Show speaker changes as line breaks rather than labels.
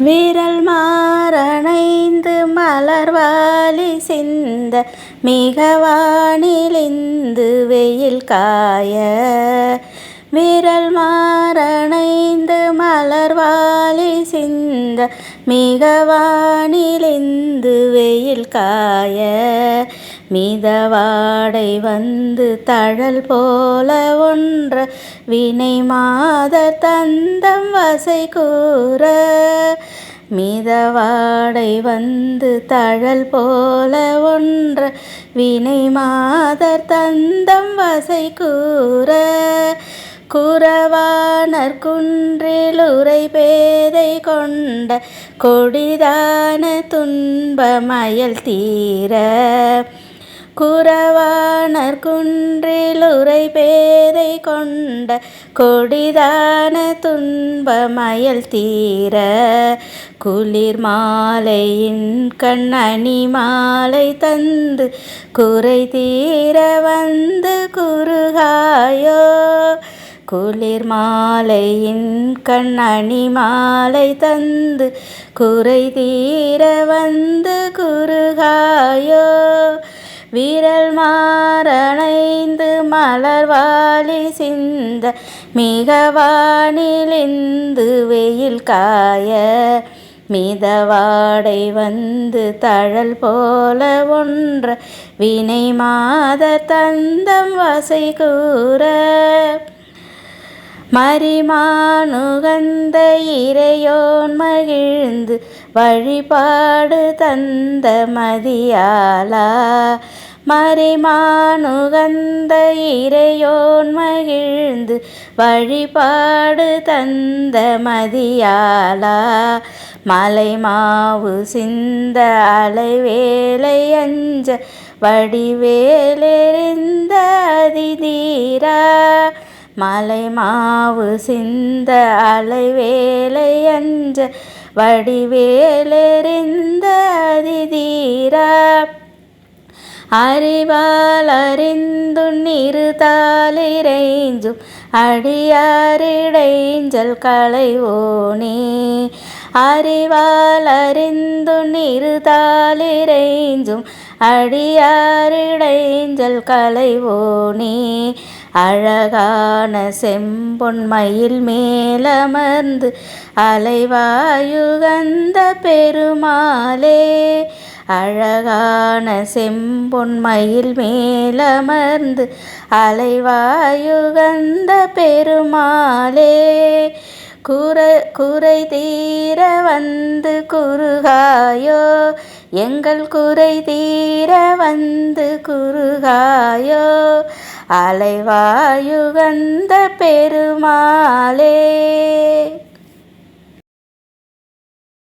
விரல் மாறணைந்து மலர்வாலி சிந்த மிகவானிலிந்து வெயில் காய. விரல் மாறணைந்து மலர்வாலி சிந்த மிகவானிலிந்து வெயில் காய. மிதவாடை வந்து தழல் போல ஒன்ற வினை மாத தந்தம் வசை கூற. மிதவாடை வந்து தழல் போல ஒன்ற வினை மாதர் தந்தம் வசை கூற. குறவானர் குன்றில் உரை பேதை கொண்ட கொடிதான துன்பமயல் தீர. குறவானர் குன்றில் உரை பேதை கொண்ட கொடிதான துன்பமயல் தீர குளிர் மாலையின் கண்ணணி மாலை தந்து குறை தீர வந்து குறுகாயோ குளிர் மாலையின் கண்ணணி மாலை தந்து குறை தீர வந்து குறுகாயோ விரல் மாறணைந்து மலர்வாலி சிந்த மிக வானிலிந்து வெயில் காய மிதவாடை வந்து தழல் போல ஒன்ற வினை மாத தந்தம் வசை கூற மரிமானுகந்த இறையோன் மகிழ்ந்து வழிபாடு தந்த மதியாலா மறைமானுகந்த இறையோன் மகிழ்ந்து வழிபாடு தந்த மதியாலா மலைமாவு சிந்த அலைவேலை அஞ்ச வடிவேலெறிந்த அதிதீரா? மலைமாவு சிந்த அலைவேலை அஞ்ச வடிவேலெறிந்த அதிதீரா அறிவால் அறிந்துன்னிருதாலிரைஞ்சும் அடியாரிடைஞ்சல் களைவோனே. அறிவால் அறிந்துன்னிருதாலிரைஞ்சும் அடியாரிடைஞ்சல் களைவோனே. அழகான செம்பொன்மையில் மேலமர்ந்து அலைவாயுகந்த பெருமாளே. அழகான செம்பொன்மையில் மேலமர்ந்து அலைவாயுகந்த பெருமாளே. குறை குறை தீர வந்து குறுகாயோ? எங்கள் குறை தீர வந்து குறுகாயோ? அலைவாயுகந்த பெருமாளே.